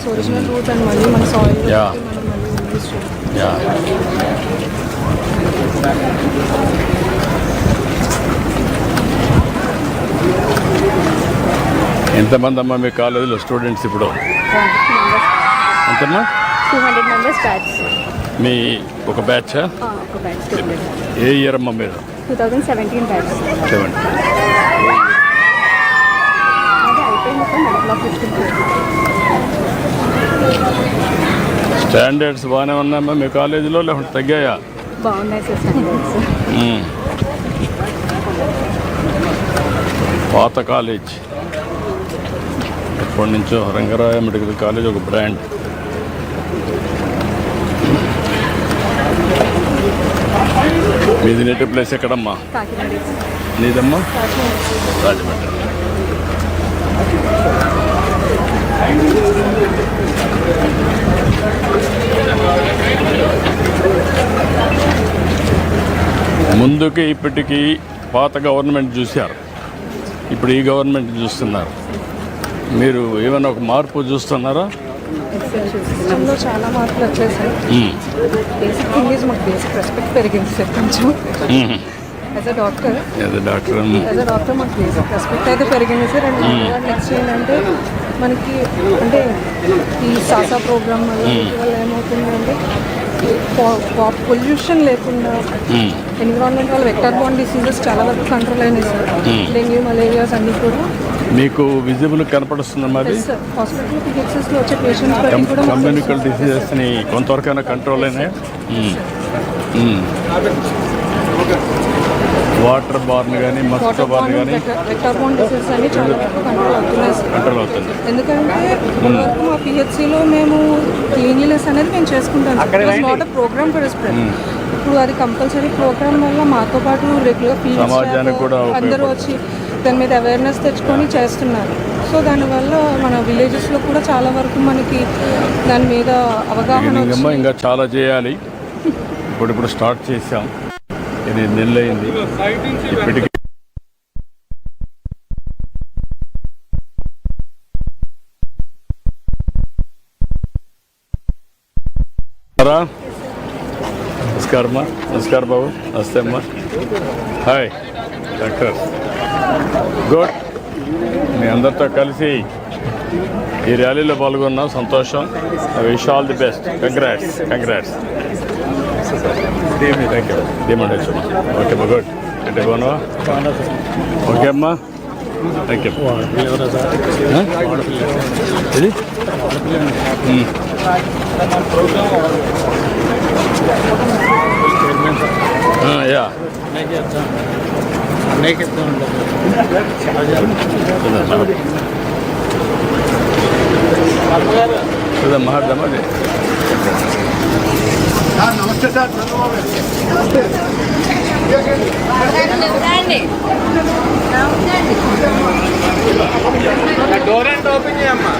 So original route and మళ్ళీ మన soil Yeah. మనం మళ్ళీ యూజ్ చేయాలి యా ఎంతమంది అమ్మా మీ కాలేజీలో స్టూడెంట్స్ ఇప్పుడు? ఎంతమ్మా? టూ హండ్రెడ్ మెంబర్స్ బ్యాచ్ మీ ఒక బ్యాచ్ ఒక బ్యాచ్ ఏ ఇయర్ అమ్మా మీరు? టూ థౌజండ్ సెవెంటీన్ బ్యాచ్ అది అయిపోయింది సార్ మెడికల్ ఫిఫ్టీన్ స్టాండర్డ్స్ బాగానే ఉన్నాయమ్మా. మీ కాలేజీలో లేకుంటే తగ్గాయా? బాగున్నాయి. పాత కాలేజ్. ఎప్పటి నుంచో రంగరాయ మెడికల్ కాలేజ్ ఒక బ్రాండ్. మీది నేటివ్ ప్లేస్ ఎక్కడమ్మా? నీదమ్మా? రాజమండ్రి. ముందుకి ఇప్పటికీ పాత గవర్నమెంట్ చూశారు. ఇప్పుడు ఈ గవర్నమెంట్ చూస్తున్నారు. మీరు ఏమైనా ఒక మార్పు చూస్తున్నారా? సిస్టంలో చాలా మార్పులు వచ్చాయి sir hmm. Basic thing is మాకు బేసిక్ రెస్పెక్ట్ పెరిగింది సార్ కొంచెం. మ్మ్. As a doctor doctor as a doctor మాకు రెస్పెక్ట్ అయితే పెరిగింది సార్ అండ్ నెక్స్ట్ ఏంటంటే మనకి అంటే ఈ సాసా ప్రోగ్రామ్ వల్ల వల్ల ఏమవుతుందంటే పొల్యూషన్ లేకుండా మ్మ్. ఎన్విరాన్మెంట్ వల్ల వెక్టర్ బాండ్ డిసీజెస్ చాలా వరకు కంట్రోల్ అయినాయి సార్. డెంగ్యూ మలేరియాస్ అన్నీ కూడా. మీకు విజిబుల్ కనపడుతుంది మరి హాస్పిటల్ వచ్చే పేషెంట్స్ కూడా కమ్యూనికల్ డిసీజెస్ని కొంతవరకైనా కంట్రోల్ అయినాయా. వాటర్ బార్న్ కానీ మస్కిటో వాటర్ బార్న్ కానీ వెక్టర్ బాండ్ డిసీజెస్ అన్ని చాలా వరకు కంట్రోల్ అవుతున్నాయి సార్. కంట్రోల్ అవుతుంది. ఎందుకంటే ఇప్పటివరకు మా పిహెచ్సిలో మేము క్లీన్లీనెస్ అనేది మేము చేసుకుంటాం అ ప్రోగ్రామ్ ఫర్ స్ప్రెడ్ ఇప్పుడు అది కంపల్సరీ ప్రోగ్రామ్ వల్ల మాతో పాటు రెగ్యులర్ సమాజానికి కూడా ఫీల్డ్ అందరూ వచ్చి దాని మీద అవేర్నెస్ తెచ్చుకొని చేస్తున్నారు. సో దానివల్ల మన విలేజెస్లో కూడా చాలా వరకు మనకి దాని మీద అవగాహన ఇంకా చాలా చేయాలి. ఇప్పుడు ఇప్పుడు స్టార్ట్ చేసాం ఇది నెల్లయింది ఇప్పటికి రా. నమస్కారం బాబు. నమస్తే అమ్మా. హాయ్. డాక్టర్. గుడ్. మీ అందరితో కలిసి ఈ ర్యాలీలో పాల్గొన్నాం. సంతోషం. Wish all the best. Congrats congrats thank you demand వచ్చమ్మా okay అమ్మా గుడ్ అంటే బాగున్నావా ఓకే అమ్మా థ్యాంక్ యూ ఇది యా చూద్దాం మాట్లాడదామా అది నమస్తే sir Chandrababu door and open చేయమ్మా?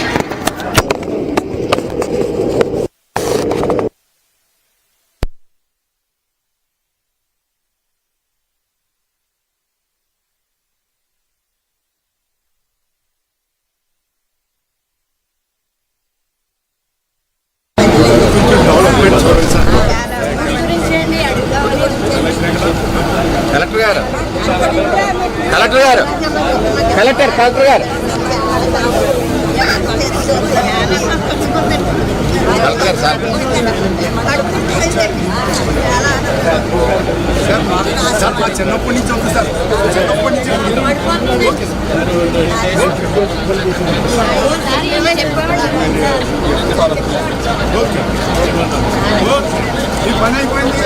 సార్ మా చిన్నప్పటి నుంచి ఉంది సార్ చిన్నప్పటి నుంచి ఈ పని అయిపోయింది.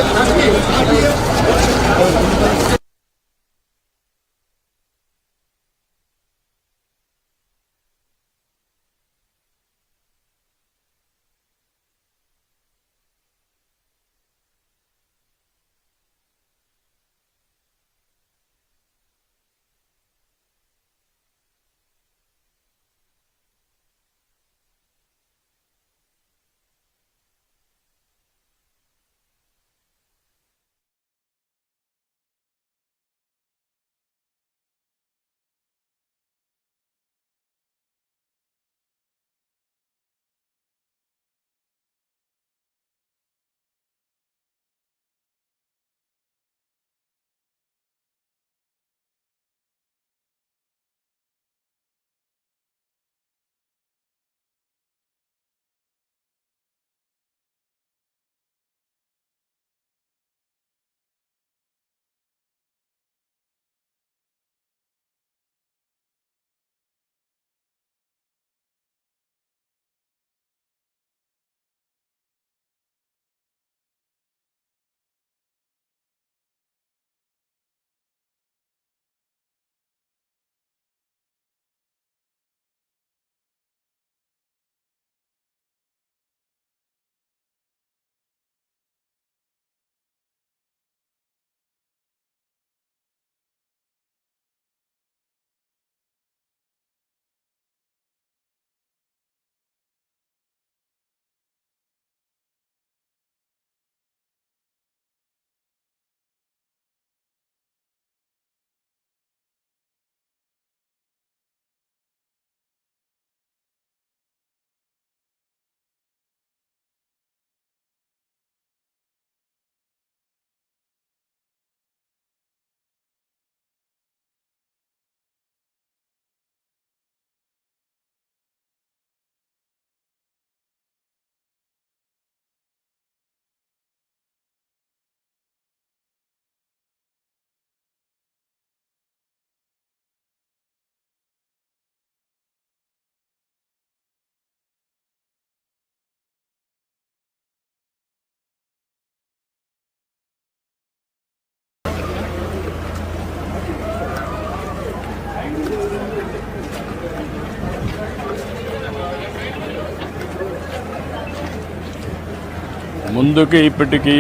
ముందుకి ఇప్పటికీ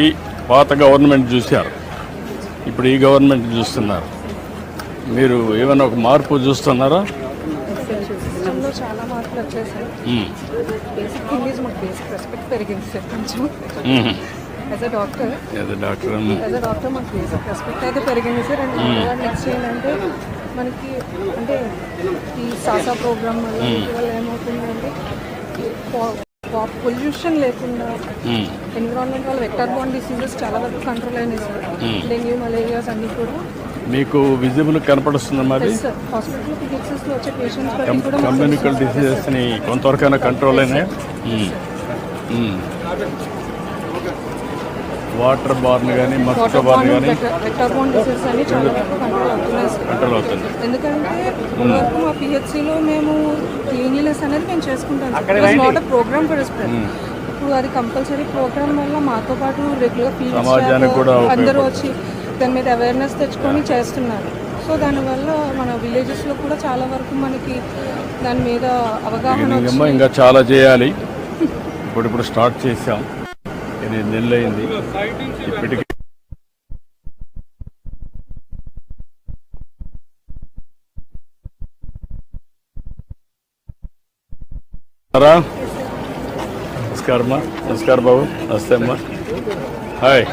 పాత గవర్నమెంట్ చూశారు? ఇప్పుడు ఈ గవర్నమెంట్ చూస్తున్నారు. మీరు ఏమైనా ఒక మార్పు చూస్తున్నారా. As a doctor doctor hmm. As a doctor మాకు బేసిక్ రెస్పెక్ట్ అయితే పెరిగింది సార్. అండ్ నెక్స్ట్ ఏంటంటే మనకి అంటే ఈ సాసా ప్రోగ్రామ్ వల్ల ఏమవుతుందంటే పొల్యూషన్ లేకుండా. ఎన్విరాన్మెంట్ వల్ల వెక్టర్ బాన్ డిసీజెస్ చాలా వరకు కంట్రోల్ అయినాయి సార్ డెంగ్యూ మలేరియాస్ అన్నీ కూడా. మీకు విజిబుల్ కనపడుతుంది మరి? కమ్యూనికల్ డిసీజెస్ని కొంతవరకైనా కంట్రోల్ అయినాయి? వాటర్ బార్న్ కానీ వాటర్ బార్న్ కానీ కంట్రోల్ అవుతున్నాయి. సార్ కంట్రోల్ అవుతుంది. ఎందుకంటే ఇప్పటివరకు మా పిహెచ్సిలో మేము క్లీనినెస్ అనేది మేము చేసుకుంటాం. నాట్ ప్రోగ్రామ్ ఫర్ ఇప్పుడు అది కంపల్సరీ ప్రోగ్రామ్ వల్ల మాతో పాటు రెగ్యులర్ సమాజానికి కూడా ఫీల్డ్ అందరూ. వచ్చి దాని మీద అవేర్నెస్ తెచ్చుకొని చేస్తున్నారు. సో దానివల్ల మన విలేజెస్లో కూడా చాలా వరకు మనకి దాని మీద అవగాహన ఇంకా చాలా చేయాలి. ఇప్పుడు ఇప్పుడు స్టార్ట్ చేసాం. ఇది నెల్లు అయింది ఇప్పటికి నమస్కారం నమస్కారం బాబు. నమస్తే అమ్మా. హాయ్.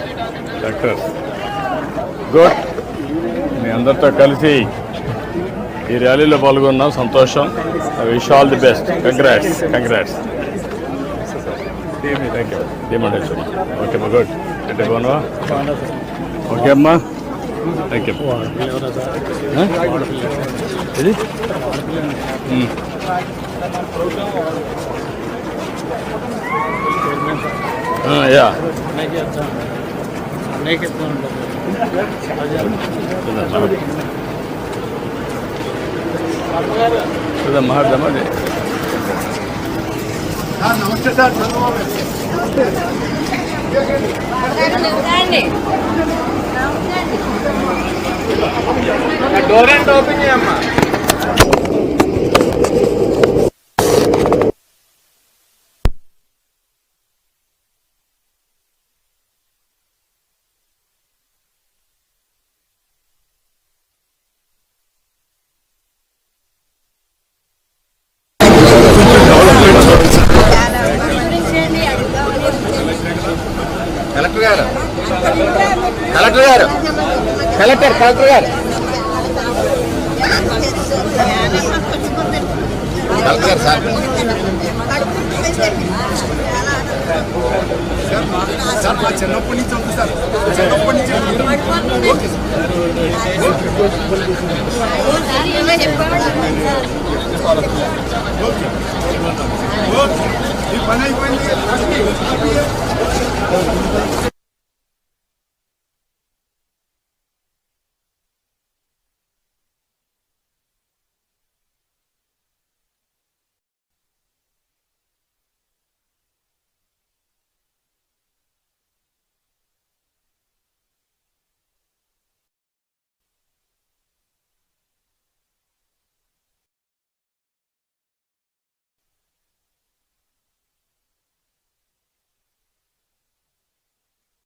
డాక్టర్. గుడ్. మీ అందరితో కలిసి ఈ ర్యాలీలో పాల్గొన్నాం. సంతోషం. Wish all the best congrats congrats thank you demand okay అమ్మా గుడ్ అంటే బాగున్నావా ఓకే అమ్మా థ్యాంక్ యూ ఇది యా మహాడమ్మా నమస్తే sir Chandrababu door and open చేయమ్మా కలెక్టర్ గారు. కలెక్టర్ గారు. కలెక్టర్ కలెక్టర్ గారు. కలెక్టర్ గారు సార్. సార్ మా చిన్నప్పటి నుంచి ఉంది సార్. చిన్నప్పటి నుంచి. Okay sir. ఈ పని అయిపోయింది